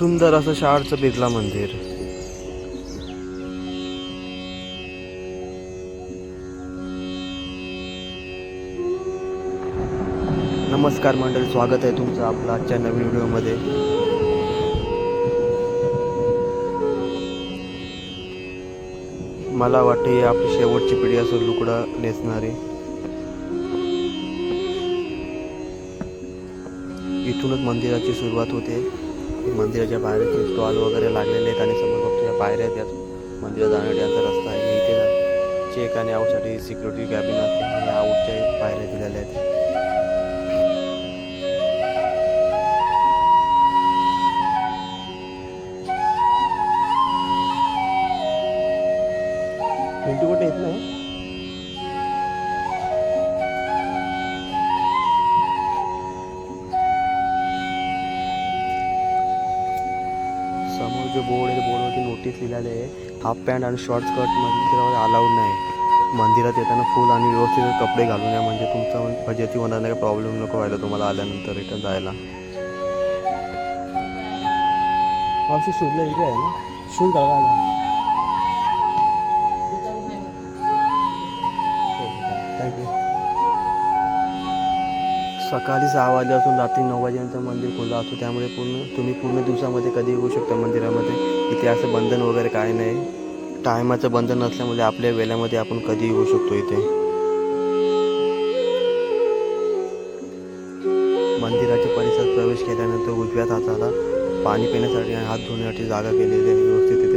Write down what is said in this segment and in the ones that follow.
सुंदर असं शाळचं बिर्ला मंदिर. नमस्कार मंडळी स्वागत आहे तुमचं आपलं आजच्या नवीन व्हिडिओमध्ये. मला वाटते आपली शेवटची पिढी असं लुकडं नेसणारी. इथूनच मंदिराची सुरुवात होते. मंदिराच्या बाहेर स्टॉल वगैरे लागलेले आहेत आणि समोर फक्त या पायऱ्या आहेत मंदिरात जाण्याचा रस्ता आहे. इथे चेक आणि आऊटसाठी सिक्युरिटी कॅबिन असते आणि आऊटच्या पायऱ्या दिलेल्या आहेत. जो बोर्ड आहे बोर्डवरती नोटीस लिहिलेली आहे हाफ पॅन्ट आणि शॉर्ट स्कर्ट मंदिरावर अलाउड नाही. मंदिरात येताना फुल आणि व्यवस्थित कपडे घालून या म्हणजे तुमचा फजिती होणार नाही प्रॉब्लेम नको व्हायला तुम्हाला आल्यानंतर रिटर्न जायला. मावशी शूजला इकडे आहे ना? शूज घालायला सकाळी सहा वाजल्यापासून रात्री नऊ वाजेपर्यंत मंदिर खुलं असतो. त्यामुळे पूर्ण तुम्ही पूर्ण दिवसामध्ये कधी येऊ शकता मंदिरामध्ये. इथे असं बंधन वगैरे काय नाही. टायमाचं बंधन नसल्यामुळे आपल्या वेळेमध्ये आपण कधी येऊ शकतो इथे. मंदिराच्या परिसरात प्रवेश केल्यानंतर उजव्या हाताला पाणी पिण्यासाठी आणि हात धुण्यासाठी जागा केलेली आहे. व्यवस्थित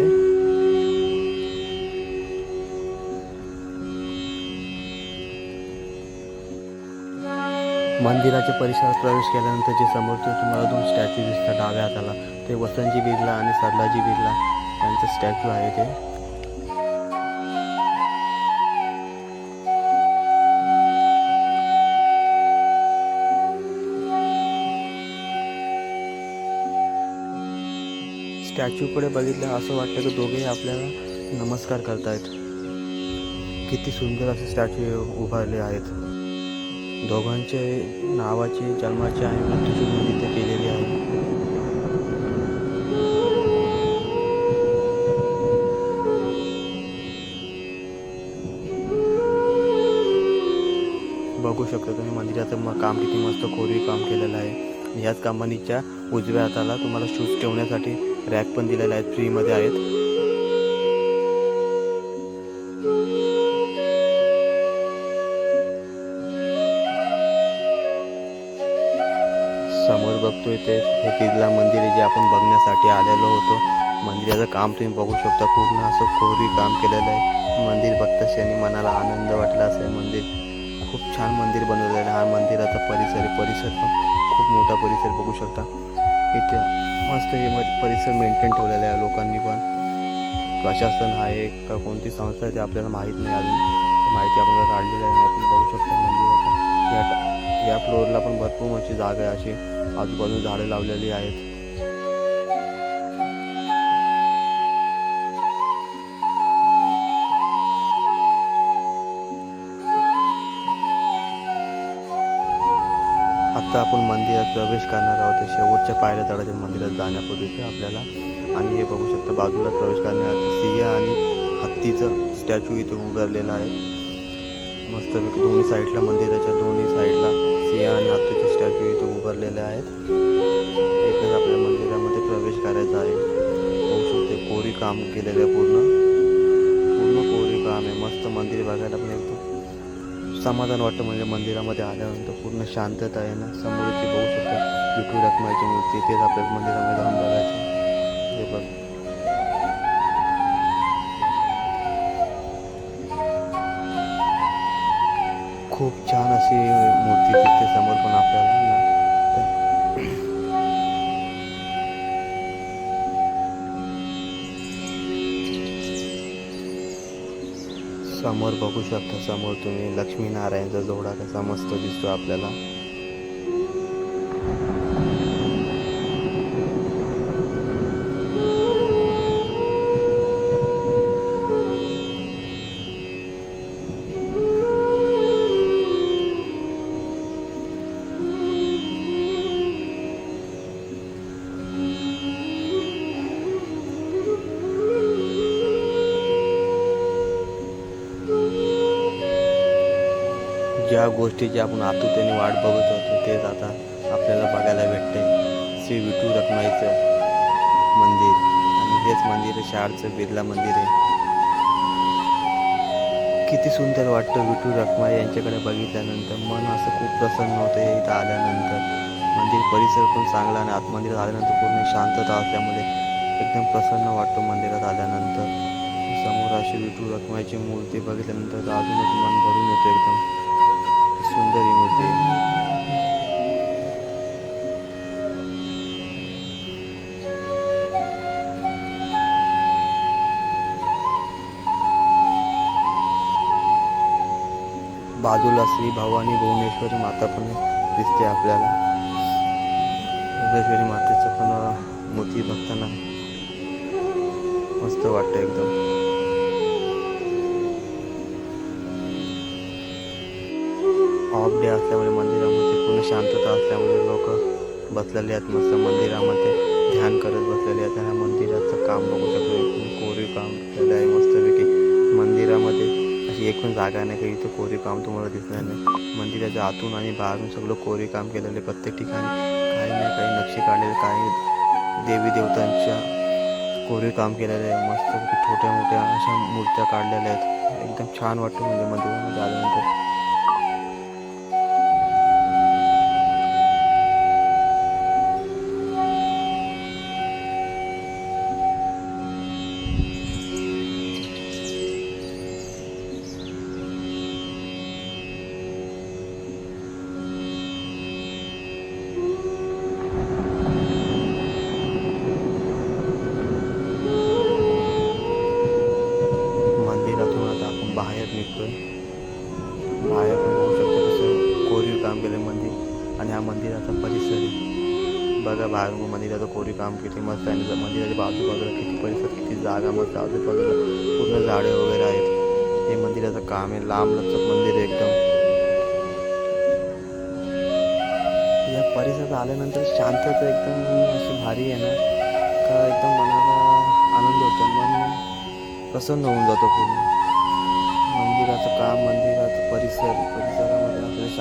मंदिराच्या परिसरात प्रवेश केल्यानंतर जे समोर ते तुम्हाला दोन स्टॅच्यू दिसतात डाव्या हाताला. ते वसंतजी बिर्ला आणि सरलाजी बिर्ला यांचे स्टॅच्यू आहे ते. स्टॅच्यूकडे बघितलं असं वाटतं की दोघेही आपल्याला नमस्कार करतायत. किती सुंदर असे स्टॅच्यू उभारले आहेत. दोघांचे नावाची जन्माची आणि मृत्यूची नोंद इथे केलेली आहे. बघू शकता तुम्ही मंदिराचं काम किती मस्त कोरीव काम केलेलं आहे. याच ह्याच कंपनीच्या उजव्या हाताला तुम्हाला शूज ठेवण्यासाठी रॅक पण दिलेला आहेत. फ्रीमध्ये आहेत. समोर बघतोय ते हे बिर्ला मंदिर आहे जे आपण बघण्यासाठी आलेलो होतो. मंदिराचं काम तुम्ही बघू शकता. पूर्ण असं कोरी काम केलेलं आहे. मंदिर बघताशी मनाला आनंद वाटला असेल. मंदिर खूप छान मंदिर बनवलेलं आहे. हा मंदिराचा परिसर आहे. परिसर पण खूप मोठा परिसर बघू शकता. इथे मस्त हे परिसर मेंटेन ठेवलेला आहे लोकांनी पण. प्रशासन आहे का कोणती संस्था आहे ते आपल्याला माहीत नाही अजून. माहिती आपण काढलेली आहे आपण बघू शकतो मंदिराच्या या या फ्लोअरला पण भरपूर मोठी जागा आहे अशी. आजूबाजूला झाडे लावलेली आहेत. आता आपण मंदिरात प्रवेश करणार आहोत. शेवटच्या पायऱ्या तळाच्या मंदिरात जाण्यापूर्वी ते आपल्याला आणि हे बघू शकता बाजूला प्रवेश करण्यासाठी सिंह आणि हत्तीचं स्टॅच्यू इथे उभारलेलं आहे. मस्त दोन्ही साईडला मंदिराच्या दोन्ही साईडला सिंह आणि हत्तीचे स्टॅच्यू इथे उभारलेले आहेत. एकच आपल्या मंदिरामध्ये प्रवेश करायचा आहे. होऊ शकते कोरी काम केलेलं आहे पूर्ण. पूर्ण कोरी काम आहे. मस्त मंदिर बघायला पण एकदम समाधान वाटतं म्हणजे मंदिरामध्ये आल्यानंतर पूर्ण शांतता आहे ना. समोर इथे बघू शकता. विठू रखमाची मूर्ती तेच आपल्या मंदिरामध्ये जाऊन बघायचं. हे बघ. खूप छान अशी मूर्ती दिसते समोर पण आपल्याला ना. समोर बघू शकता समोर तुम्ही लक्ष्मीनारायणचा जोडा कसा मस्त दिसतो आपल्याला. ज्या गोष्टीची आपण आतुरतेने वाट बघत होतो तेच आता आपल्याला बघायला भेटते. श्री विठू रखमाईचं मंदिर. आणि हेच मंदिर आहे शाळचं बिर्ला मंदिर आहे. किती सुंदर वाटतं विठू रखमाई यांच्याकडे बघितल्यानंतर. मन असं खूप प्रसन्न होतं इथं आल्यानंतर. मंदिर परिसर पण चांगला आणि आत मंदिरात आल्यानंतर पूर्ण शांतता असल्यामुळे एकदम प्रसन्न वाटतं मंदिरात आल्यानंतर. समोर अशी विठू रखमाईची मूर्ती बघितल्यानंतर अजूनच मन भरून येतं एकदम. सुंदर ही मूर्ती बाजूला श्री भवानी भुवनेश्वरी माता पण दिसते आपल्याला. भुवनेश्वरी मातेचं पण मूर्ती बघताना मस्त वाटतं एकदम. ऑफ डे असल्यामुळे मंदिरामध्ये पूर्ण शांतता असल्यामुळे लोक बसलेले आहेत. मस्त मंदिरामध्ये ध्यान करत बसलेले आहेत. आणि मंदिराचं काम बघू शकतो. एकदम कोरीव काम केलेलं आहे मस्तपैकी. मंदिरामध्ये अशी एक पण जागा नाही काही इथं कोरीव काम तुम्हाला दिसणार नाही. मंदिराच्या आतून आणि बाहेरून सगळं कोरीव काम केलेलं आहे प्रत्येक ठिकाणी. काही ना काही नक्षी काढलेले काही देवी देवतांच्या कोरीव काम केलेलं आहे. मस्तपैकी छोट्या मोठ्या अशा मूर्त्या काढलेल्या आहेत. एकदम छान वाटतं म्हणजे मंदिरामध्ये आल्यानंतर. बाहेर निघतो आहे बाहेर निघतोय. बाहेर पण बघू शकतो तसं कोरीव काम केलं मंदिर आणि हा मंदिराचा परिसर आहे. बघा बाहेर मंदिराचं कोरीव काम किती मस्त आहे. मंदिराच्या बाजूबाजूला किती परिसर किती जागा मस्त आजूबाजूला पूर्ण झाडे वगैरे आहेत. हे मंदिराचं काम आहे. लांब लचक मंदिर आहे एकदम. या परिसरात आल्यानंतर शांतता एकदम अशी भारी आहे ना. का एकदम मनाला आनंद होतो. मन प्रसन्न होऊन जातो पूर्ण.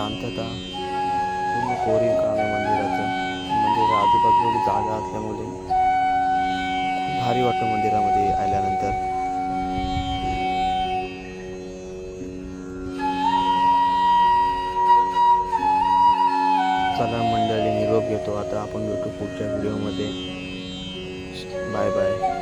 शांतता पूर्ण कोरीव काम आहे मंदिराचं. मंदिर आजूबाजूला जागा असल्यामुळे खूप भारी वाटतं मंदिरामध्ये आल्यानंतर. चला मंडळी निरोप घेतो. आता आपण भेटू पुढच्या व्हिडिओमध्ये. Bye bye.